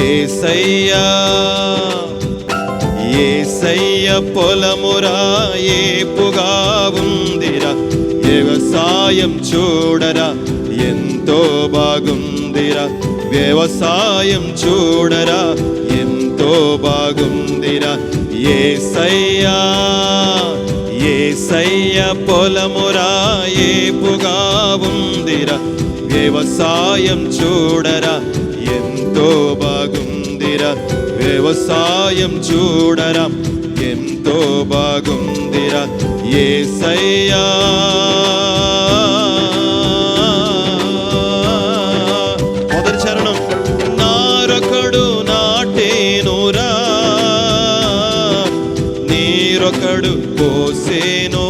ఏసయ్యా ఏసయ్య పొలమురా ఏపుగా ఉందిరా. వ్యవసాయం చూడరా ఎంతో బాగుందిరా. వ్యవసాయం చూడరా ఎంతో బాగుందిరా. ఏసయ్యా ఏసయ్య పొలమురా ఏపుగా ఉందిరా. వ్యవసాయం చూడరా? ఎంతో బాగుందిరా. వ్యవసాయం చూడరా? ఎంతో బాగుందిరా. ఏసయ్యా. మొదటి చరణం. నారొకడు నాటేనురా. నీరొకడు పోసేనురా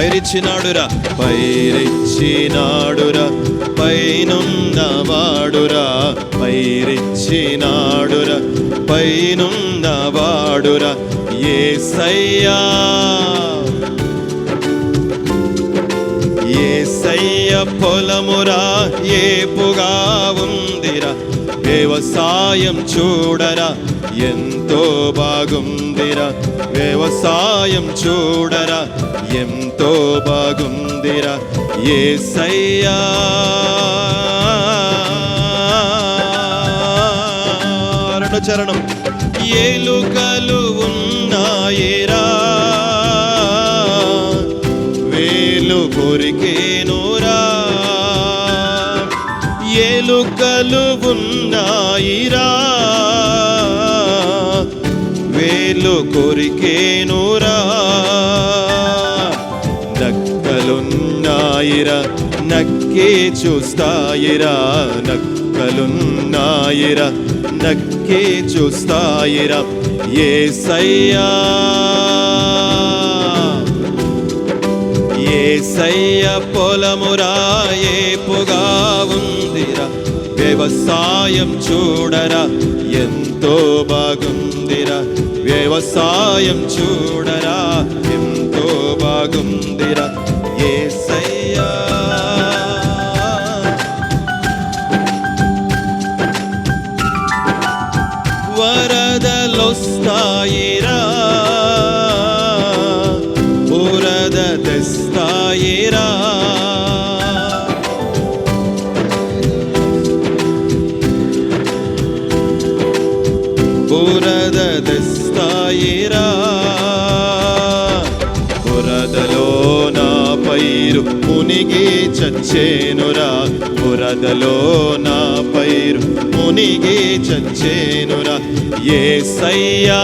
పైరిచ్చినాడురా. పైరిచ్చినాడురా. పైనున్నవాడురా. పైరిచ్చినాడురా. పైనున్నవాడురా. ఏ సయ్యా ఏ సయ్య పొలమురా. ఏపుగా ఉందిరా. వ్యవసాయం చూడరా. ఎంతో బాగుందిరా. వ్యవసాయం చూడరా. ఎంతో బాగుందిరా. ఏసయ్యా. రెండో చరణం. ఏలుకలు ఉన్నాయేరా. వేలు కొరికేనురా. ఏలుకలు ఉన్నాయిరా. వేలు కొరికేనురా. నక్కలున్నాయిరా నక్కే చూస్తాయిరా. నక్కలున్నాయిరా నక్కే చూస్తాయిరా. ఏసయ్యా. ఏసయ్య పొలమురా ఏపుగా ఉందిరా. వ్యవసాయం చూడరా ఎంతో బాగుందిరా. వ్యవసాయం చూడరా ఎంతో బాగుందిరా ఏసయ్యా. వరదలొస్తాయిరా వరద తెస్తాయిరా బురద తెస్తాయిరా బురదలో నా పైరు మునిగి చచ్చేనురా. బురదలో నా పైరు మునిగి చచ్చేనురా. ఏసయ్యా.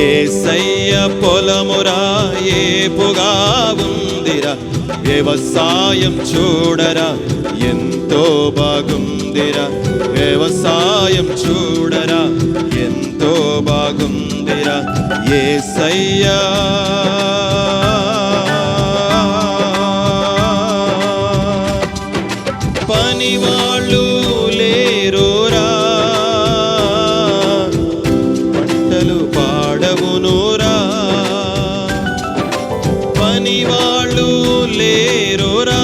ఏసయ్య పొలమురా ఏపుగా ఉందిరా. వ్యవసాయం చూడరా ఎంత ఎంతో బాగుందిరా వ్యవసాయం చూడరా. ఎంతో బాగుందిరా ఏసయ్యా. పని వాళ్ళు లేరురా పంటలు పాడవునురా. పని వాళ్ళు లేరోరా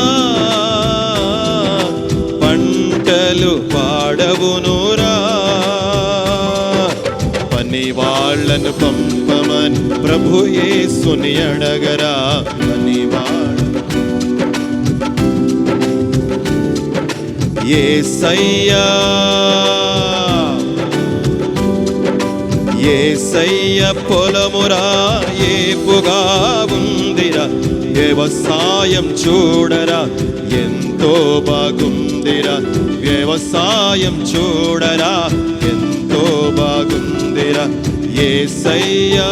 వాళ్ళను పంపమని ప్రభు యేసుని అడగరా. ఏ సయ్యా ఏ సయ్య పొలమురా ఏపుగా ఉందిరా. వ్యవసాయం చూడరా ఎంతో బాగుందిరా. వ్యవసాయం చూడరా ఎంతో బాగుందిరా. ఏసయ్యా.